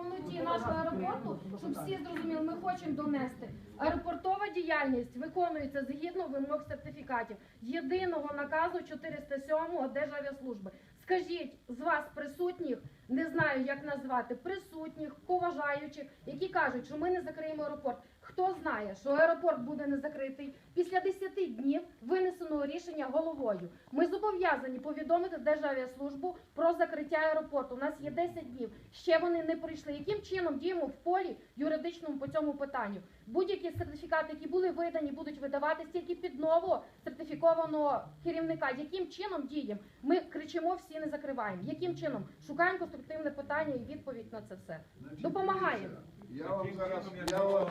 повноті нашого аеропорту, щоб всі зрозуміли, ми хочемо донести. Аеропортова діяльність виконується згідно вимог сертифікатів єдиного наказу 407 Державіаслужби. Скажіть з вас присутніх, не знаю як назвати, присутніх, поважаючих, які кажуть, що ми не закриємо аеропорт. Хто знає, що аеропорт буде не закритий після 10 днів винесеного рішення головою. Ми зобов'язані повідомити Державіаслужбу про закриття аеропорту. У нас є 10 днів. Ще вони не прийшли. Яким чином діємо в полі юридичному по цьому питанню? Будь-які сертифікати, які були видані, будуть видаватись тільки під нового сертифікованого керівника. Яким чином діємо? Ми кричимо, всі не закриваємо. Яким чином шукаємо конструктивне питання і відповідь на це все. Значить, Допомагаємо. Я вам зараз, я вам,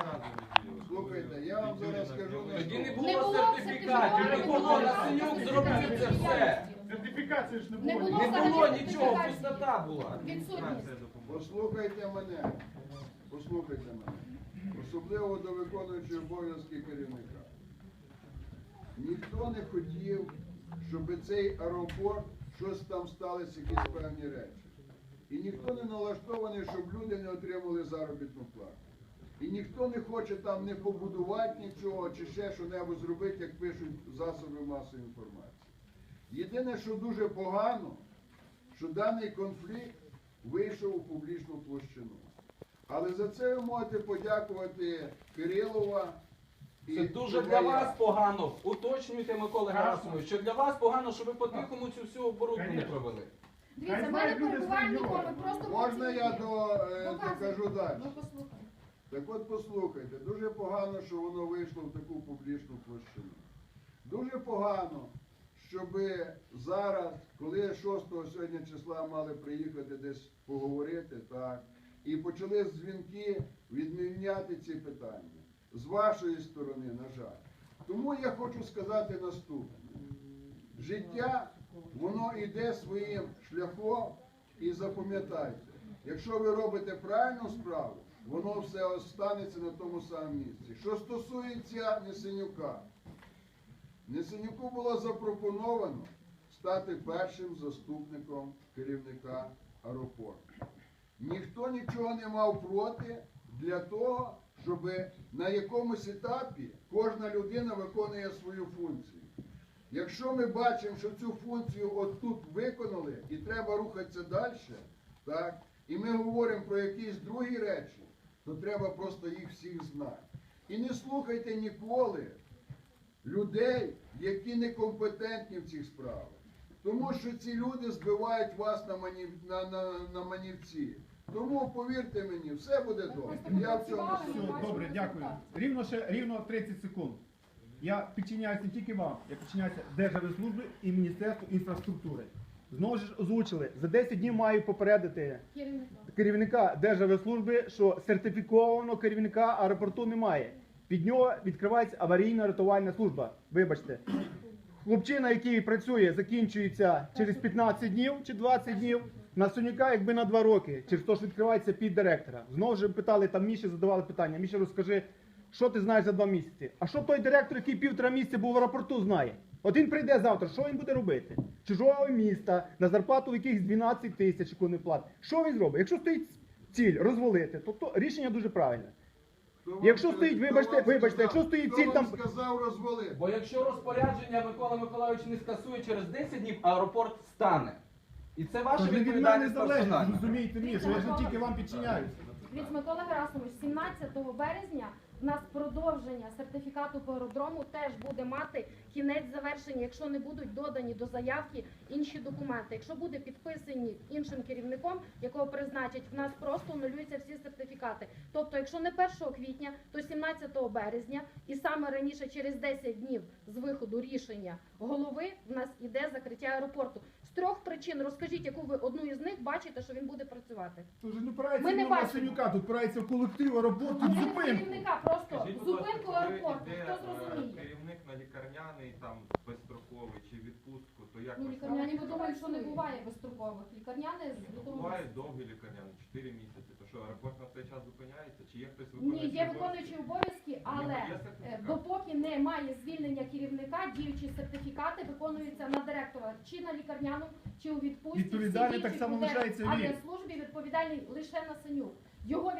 слухайте, я вам зараз скажу Тоді не було було сертифікатів, не було Насенюк зробив це все. Сертифікації ж не Не було. було. Не було нічого, пустота була. Відсутність. Послухайте мене, послухайте мене, особливо до виконуючого обов'язки керівника. Ніхто не хотів, щоб цей аеропорт щось там сталося, якісь певні речі. І ніхто не налаштований, щоб люди не отримали заробітну плату. І ніхто не хоче там не побудувати нічого чи ще що-небудь зробити, як пишуть засоби масової інформації. Єдине, що дуже погано, що даний конфлікт вийшов у публічну площину. Але за це ви можете подякувати Кирилова і Це дуже для вас погано. Уточнюйте, Микола Герасимович, що для вас погано, що ви по-тихому цю всю оборудку не провели. Дивіться, ми просто Можна я працюємо. до, е, докажу далі? Ну. Так от послухайте, дуже погано, що воно вийшло в таку публічну площину. Дуже погано, щоб зараз, коли 6 сьогодні числа мали приїхати десь поговорити, так, і почали дзвінки відміняти ці питання. З вашої сторони, на жаль. Тому я хочу сказати наступне. Життя, воно йде своїм шляхом і запам'ятайте, якщо ви робите правильну справу, воно все останеться на тому самому місці. Що стосується Несенюка, Несенюку було запропоновано стати першим заступником керівника аеропорту. Ніхто нічого не мав проти для того, щоб на якомусь етапі кожна людина виконує свою функцію. Якщо ми бачимо, що цю функцію от тут виконали і треба рухатися далі, так, і ми говоримо про якісь другі речі, то треба просто їх всіх знати. І не слухайте ніколи людей, які некомпетентні в цих справах. Тому що ці люди збивають вас на, манів... на, на, на манівці. Тому повірте мені, все буде добре. Я в цьому Все, добре, дякую. Рівно ще рівно 30 секунд. Я підчиняюся не тільки вам, я підчиняюся Державній службі і Міністерству інфраструктури. Знову ж озвучили, за 10 днів маю попередити Керівника. керівника Державної служби, що сертифікованого керівника аеропорту немає. Під нього відкривається аварійна рятувальна служба. Вибачте. Хлопчина, який працює, закінчується через 15 днів чи 20 днів. На Сонюка якби на 2 роки, через те, що відкривається під директора. Знову ж питали там Міші, задавали питання. Міша, розкажи, що ти знаєш за два місяці? А що той директор, який півтора місяця був в аеропорту, знає? От він прийде завтра, що він буде робити? Чужого міста, на зарплату якихось 12 тисяч, яку не платить. Що він зробить? Якщо стоїть ціль розвалити, то, то рішення дуже правильне. Якщо стоїть, вибачте, вибачте, якщо стоїть ціль там- сказав розвалити. Бо якщо розпорядження Микола Миколайович не скасує через 10 днів, аеропорт стане. І це ваша Тож не від мене відповідальність залежить, персональна. зрозумієте мені, що я ж не тільки вам підчиняюся. Від Микола Герасимович, 17 березня в нас продовження сертифікату по аеродрому теж буде мати кінець завершення, якщо не будуть додані до заявки інші документи. Якщо буде підписані іншим керівником, якого призначать, в нас просто анулюються всі сертифікати. Тобто, якщо не 1 квітня, то 17 березня, і саме раніше через 10 днів з виходу рішення голови в нас іде закриття аеропорту. Трьох причин розкажіть, яку ви одну із них бачите, що він буде працювати. Тоже не прається Ми не бачимо. Синюка, тут впирається в колектив, роботу, Ні, зупинку. керівника просто Скажіть, будь зупинку коли аеропорту. йде, Хто е, зрозуміє? Керівник на лікарняний, там безстроковий чи відпустку, то як Ну, ви лікарняні ми думаємо, що не буває безстрокових. Лікарняни місяця. довгі лікарняні, 4 місяці. То що аеропорт на цей час зупиняється? Чи є хтось виконуючий Ні, є виконуючі обов'язки, але Є е, сертифікат? допоки немає звільнення керівника, діючі сертифікати виконуються на директора чи на лікарняну, чи у відпустці. Відповідальний так само лишається він. авіаслужбі відповідальний лише на Синюк. відповідальність